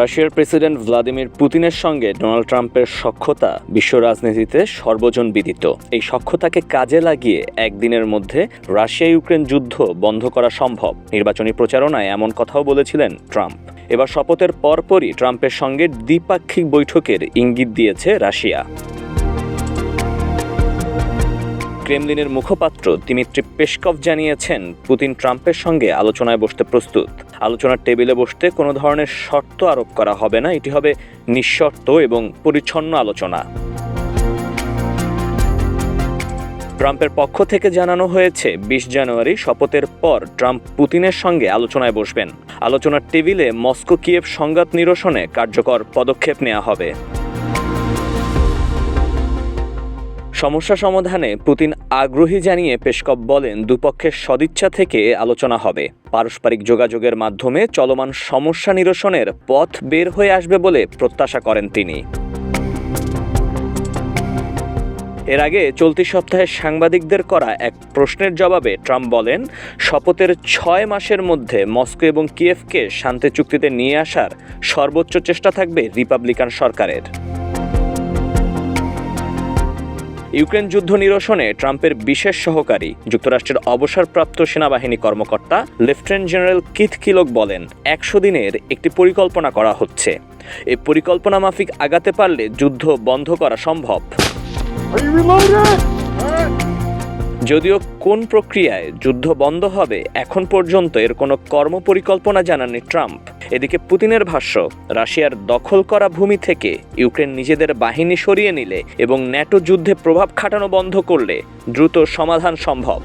রাশিয়ার president Vladimir পুতিনের সঙ্গে ডোনাল্ড ট্রাম্পের সক্ষতা বিশ্ব রাজনীতিতে সর্বজন বিদিত। এই সক্ষতাকে কাজে লাগিয়ে একদিনের মধ্যে রাশিয়া ইউক্রেন যুদ্ধ বন্ধ করা সম্ভব। নির্বাচনী প্রচারণায় এমন কথাও বলেছিলেন ট্রাম্প। এবার শপথের পরপরই ট্রাম্পের সঙ্গে দ্বিপাক্ষিক বৈঠকের ইঙ্গিত দিয়েছে রাশিয়া। ক্রেমলিনের মুখপাত্র দিমিত্রি পেশকভ জানিয়েছেন, পুতিন ট্রাম্পের সঙ্গে আলোচনায় বসতে প্রস্তুত। আলোচনার টেবিলে বসতে কোনো ধরনের শর্ত আরোপ করা হবে না, এটি হবে নিঃশর্ত এবং পরিচ্ছন্ন আলোচনা। ট্রাম্পের পক্ষ থেকে জানানো হয়েছে, বিশ জানুয়ারি শপথের পর ট্রাম্প পুতিনের সঙ্গে আলোচনায় বসবেন। আলোচনার টেবিলে মস্কো কিয়েভ সংঘাত নিরসনে কার্যকর পদক্ষেপ নেওয়া হবে। সমস্যা সমাধানে পুতিন আগ্রহী জানিয়ে পেশকভ বলেন, দুপক্ষের সদিচ্ছা থেকে আলোচনা হবে। পারস্পরিক যোগাযোগের মাধ্যমে চলমান সমস্যা নিরসনের পথ বের হয়ে আসবে বলে প্রত্যাশা করেন তিনি। এর আগে চলতি সপ্তাহে সাংবাদিকদের করা এক প্রশ্নের জবাবে ট্রাম্প বলেন, শপথের ছয় মাসের মধ্যে মস্কো এবং কিয়েভকে শান্তি চুক্তিতে নিয়ে আসার সর্বোচ্চ চেষ্টা থাকবে রিপাবলিকান সরকারের। ইউক্রেন যুদ্ধ নিরসনে ট্রাম্পের বিশেষ সহকারী। যুক্তরাষ্ট্রের অবসরপ্রাপ্ত সেনাবাহিনী কর্মকর্তা লেফটেন্যান্ট জেনারেল কিথ কিলক বলেন একশো দিনের একটি পরিকল্পনা করা হচ্ছে। এই পরিকল্পনা মাফিক আগাতে পারলে যুদ্ধ বন্ধ করা সম্ভব? যদিও কোন প্রক্রিয়ায় যুদ্ধ বন্ধ হবে এখন পর্যন্ত এর কোনো কর্মপরিকল্পনা জানাননি ট্রাম্প। এদিকে পুতিনের ভাষ্য, রাশিয়ার দখল করা ভূমি থেকে ইউক্রেন নিজেদের বাহিনী সরিয়ে নিলে এবং ন্যাটো যুদ্ধে প্রভাব খাটানো বন্ধ করলে দ্রুত সমাধান সম্ভব।